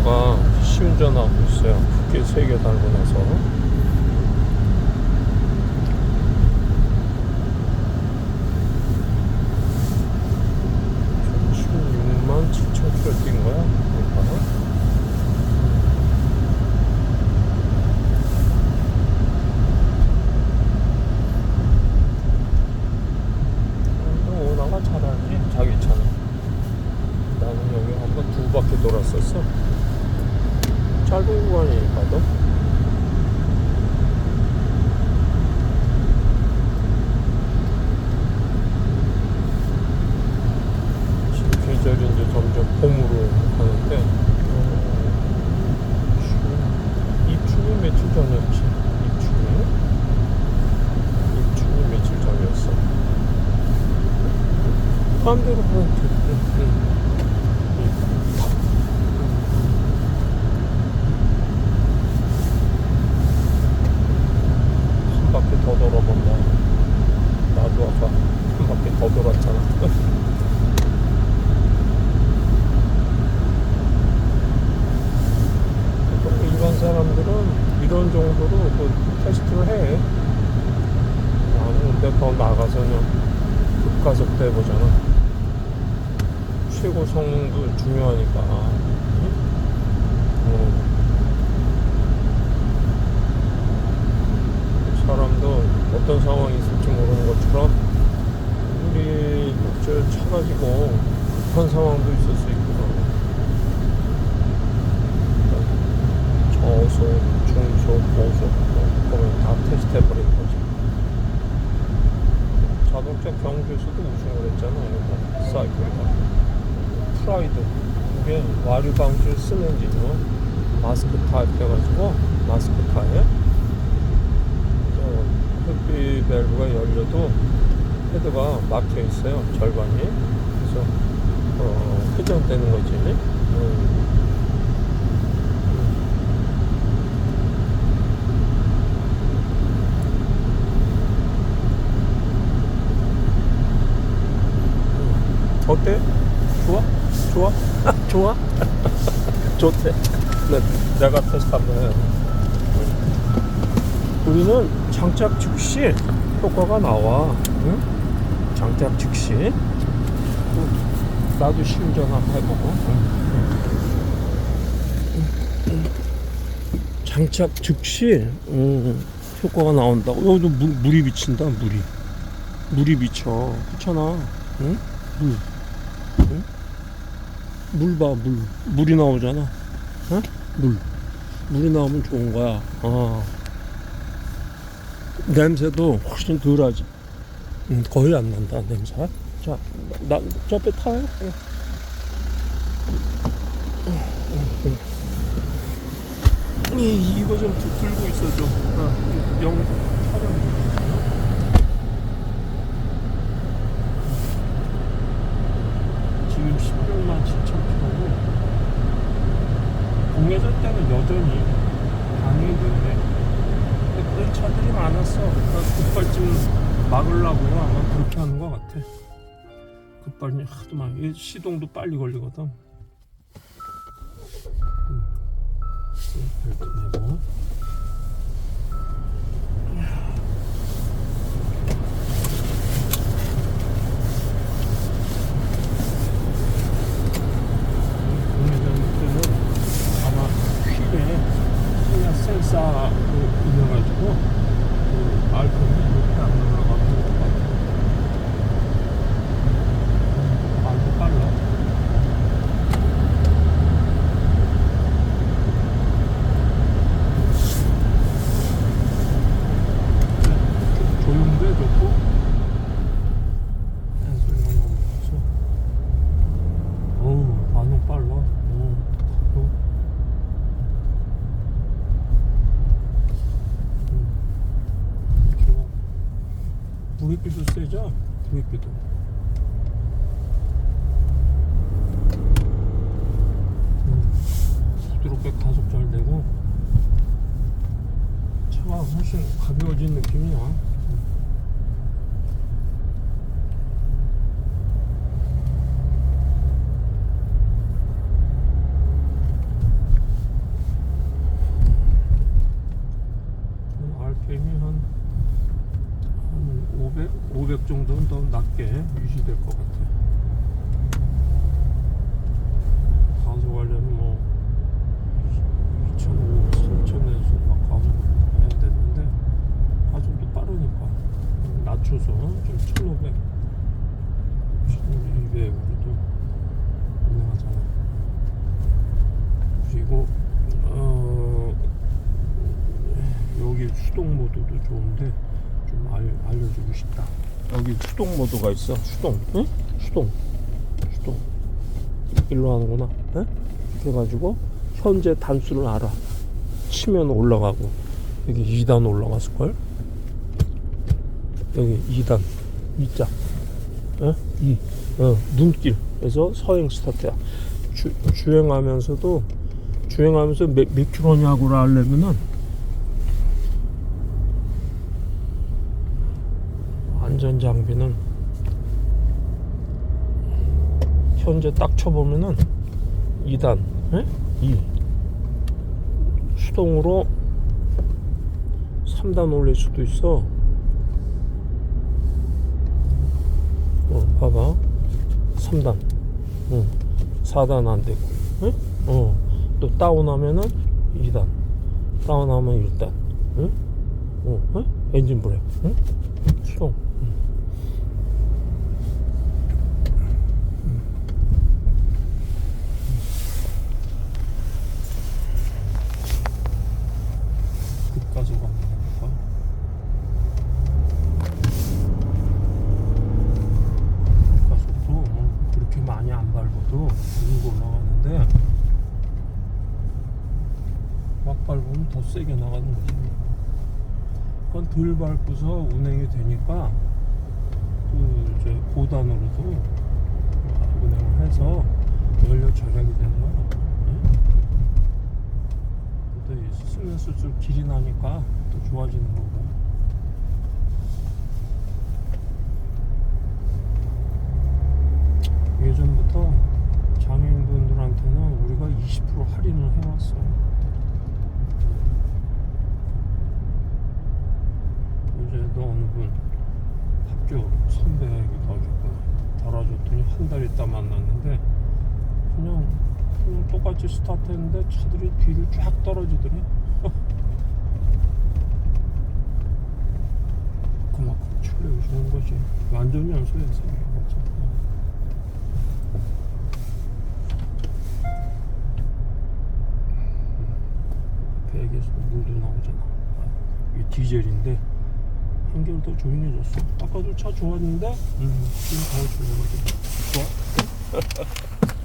오빠가 시운전하고 있어요. 국회 세개 달고 나서. 16만 7천 킬로 뛴 거야? 잘하지 자기 차는 나는 여기 한번 두 바퀴 돌았었어 짧은 구간이니까도 지금 계절이 이제 점점 봄으로 가는데 어, 입춘이 며칠 전이었지. 입춘이 입춘이 며칠 전이었어. 마음대로 하면 돼 응, 응. 한 바퀴 더 돌아본다. 나도 아까 한 바퀴 더 돌았잖아. 보통 일반 사람들은 이런 정도로 그 테스트를 해. 나는 근데 더 나가서는 급가속도 해보잖아. 성능도 중요하니까. 응? 어. 사람도 어떤 상황이 있을지 모르는 것처럼 우리 저차 가지고 급한 상황도 있을 수 있거든. 저속, 중속, 고속 그러면 다 테스트 해버리는 거지. 자동차 경주에서도 우승을 했잖아. 이거 사이클가. 프라이드. 이게 와류 방지를 쓰는 엔진이요. 마스크 타입 해가지고 마스크 타입. 흡비 밸브가 열려도 헤드가 막혀 있어요 절반이 그래서 어, 회전되는 거지 음. 음. 어때? 좋아? 좋아? 좋아? 좋대 네, 내가 테스트 한번 해 우리는 장착 즉시 효과가 나와. 응? 장착 즉시. 또 나도 시운전 한번 해보고. 응. 장착 즉시 응, 효과가 나온다고. 여기도 물, 물이 비친다. 물이. 물이 비쳐. 그렇잖아. 응? 물. 응? 물 봐, 물. 물이 나오잖아. 어? 물. 물이 나오면 좋은 거야. 아. 냄새도 훨씬 덜 하지. 음, 거의 안 난다 냄새. 자, 나, 저 앞에 타요. 응. 이, 이거 좀 들- 들고 있어줘. 아, 영 촬영. 지금 16만 7천 킬로고 공회전 때는 여전히 방해되네. 근데 그런 차들이 많았어. 그러니까 급발진 막으려고요. 아마 그렇게 하는 것 같아. 급발진 하도 많이. 얘 시동도 빨리 걸리거든. 음. 벨트. 공회전 때는 아마 휠에 그냥 센서로 인해가지고 그 알코올이 이렇게 안 올라가는 것 같아. 아주 빨라. 좀 해줬고 댄소리가 너무 없어. 어우 반응 빨라. 어, 어. 좋아. 브레이크도 세죠? 브레이크도. 음, 부드럽게 가속 잘 되고 차가 훨씬 가벼워진 느낌이야. 500 정도는 더 낮게 유지될 것 같아요. 가져가려면 뭐 2,500, 3,000 내에서 막 가져가야 되는데 가속도 빠르니까 낮춰서 좀 1,500, 1,200으로도 가능하잖아요. 그리고 어, 여기 수동 모드도 좋은데 알, 알려주고 싶다. 여기 수동 모드가 있어. 수동, 응? 수동, 수동. 일로 하는구나. 응? 이렇게 해가지고 현재 단수를 알아. 치면 올라가고 여기 2단 올라갔을 걸. 여기 2단, 2자, 어? 2, 어, 눈길. 그래서 서행 스타트야. 주, 주행하면서도 주행하면서 몇, 몇 킬로냐고를 알려면은 안전 장비는 현재 딱 쳐보면은 2단, 에? 2 수동으로 3단 올릴 수도 있어. 어, 봐봐. 3단. 응. 4단 안 되고. 응? 어. 또 다운하면은 2단. 다운하면 1단. 응? 어, 응? 엔진 브레이크. 응? 수동. 응. 급가속 한번 해볼까? 가속도 뭐 그렇게 많이 안 밟아도 밀고 올라가는데 막 밟으면 더 세게 나가는 거지. 그건 덜 밟고서 운행이 되니까 그 이제 고단으로도 운행을 해서 연료 절약이 되는 거야. 응? 또 쓰면서 좀 길이 나니까 또 좋아지는 거고. 예전부터 장애인분들한테는 우리가 20% 할인을 해왔어. 이제도 어느 분 학교 선배이기도 하겠구나. 달아줬더니 한 달 있다 만났는데 그냥 그냥 똑같이 스타트했는데 차들이 뒤를 쫙 떨어지더니 그만큼 출력이 좋은 거지. 완전 연소해서 어차피. 배에서 물도 나오잖아. 이 디젤인데 한결 더 조용해졌어. 아까도 차 좋았는데 음, 지금 더 조용해졌어. 좋아?